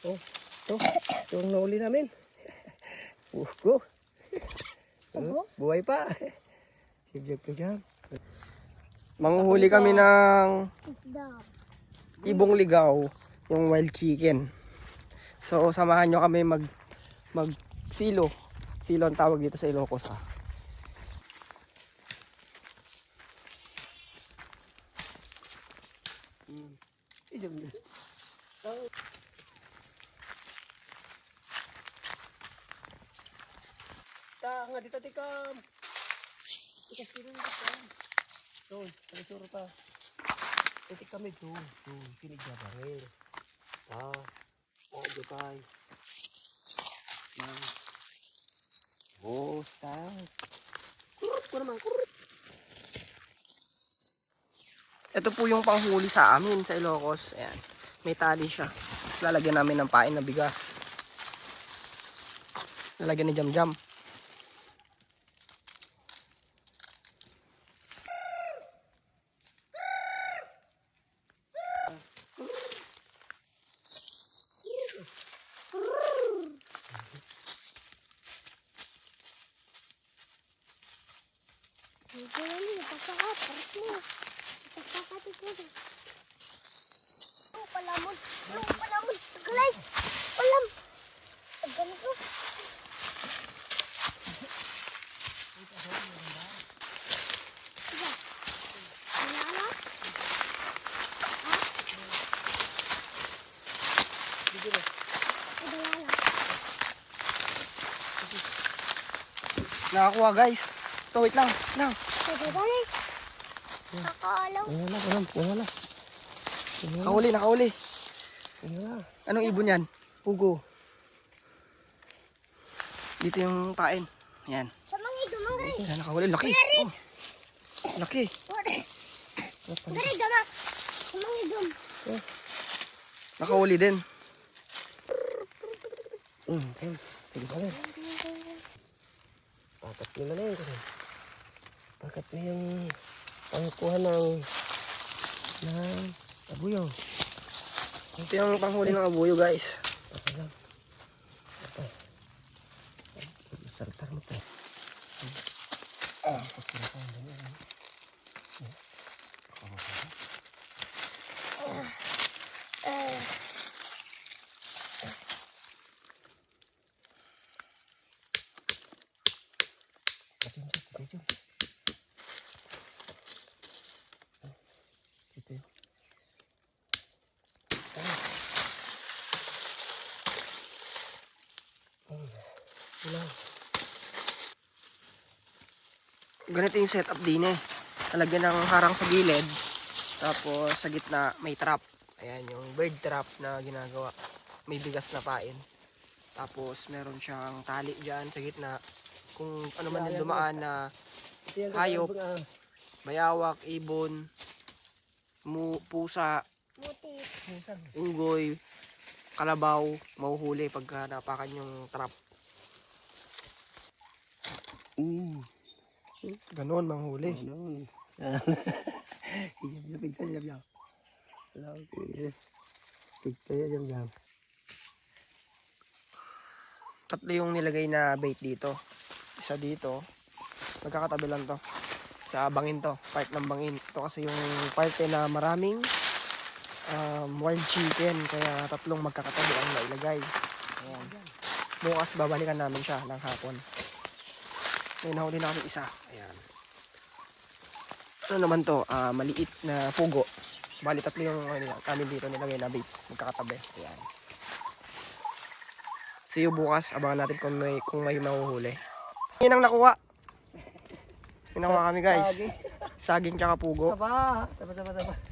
Oh, ito. Ito ang nahuli namin. Uh, go. Uh, buhay pa. Sigjag ka dyan. Manguhuli kami ng ibong ligaw, yung wild chicken. So, samahan nyo kami mag, mag silo. Silo ang tawag dito sa Ilocos ah. Mm. Ta, nga dito tikam. Ika sino na tikam. Doon, palisuro ta. Iti kami doon, doon, pinigya baril. Ah, oh, gutay. Ah. Oh, start. Kurut ko naman, kurut. Ito po yung panghuli sa amin sa Ilocos. Ayan. May tali siya. Lalagyan namin ng pain na bigas. Lalagyan ni Jam Jam. Medyo ano, Paras mo. Napasaka dito. Oh, palamon. Oh, palamon. Tagalay. Palam. Ang ganito. Nakakuha guys. Ito, wait lang. Lang. Pwede ba na? Nakakalaw. Wala na, wala, wala na. Nakahuli, nakahuli. Wala. Anong ibon yan? Pugo. Dito yung pain. Ayan. Sa mga dumangay. Ayan. Laki. Oh. Laki. Dari damak. Sa mga dum. Nakahuli din. Ayun. Sige pa rin. Pakat nyo na yun. Kasi. Pakat na yung pangkuha ng ng abuyo. Ito yung panghuli ng abuyo guys. Ito. Sartar mo to. Ah, pagkira ka. Ganyan. Atin dyan, atin dyan. Dito yun. Ah. Hmm. Wala. Ganito yung setup din eh. Talagyan ng harang sa gilid. Tapos sa gitna may trap. Ayan yung bird trap na ginagawa. May bigas na pain. Tapos meron siyang tali dyan sa gitna. Kung ano man yung dumaan na hayop, bayawak, ibon, mu, pusa, unggoy, kalabaw, mahuhuli pagka napakan yung trap. Mm. Ganon, manghuli. Ano? Iya, pigsa jam jam. Laut ini. Pigsa jam jam. Tatlo yung nilagay na bait dito. Isa dito. Magkakatabi lang to. Sa bangin to. Part ng bangin. Ito kasi yung parte na maraming um, wild chicken. Kaya tatlong magkakatabi ang nailagay. Ayan. Bukas babalikan namin siya ng hapon. May nahuli na kami isa. Ayan. Ano naman to? Ah, maliit na pugo. Bali tatlo yung ano, namin dito nilagay na bait. Magkakatabi. Ayan. See you bukas. Abangan natin kung may, kung may mahuhuli. Yan ang nakuha. May nakuha kami guys. Saging tsaka pugo. Saba, saba saba saba.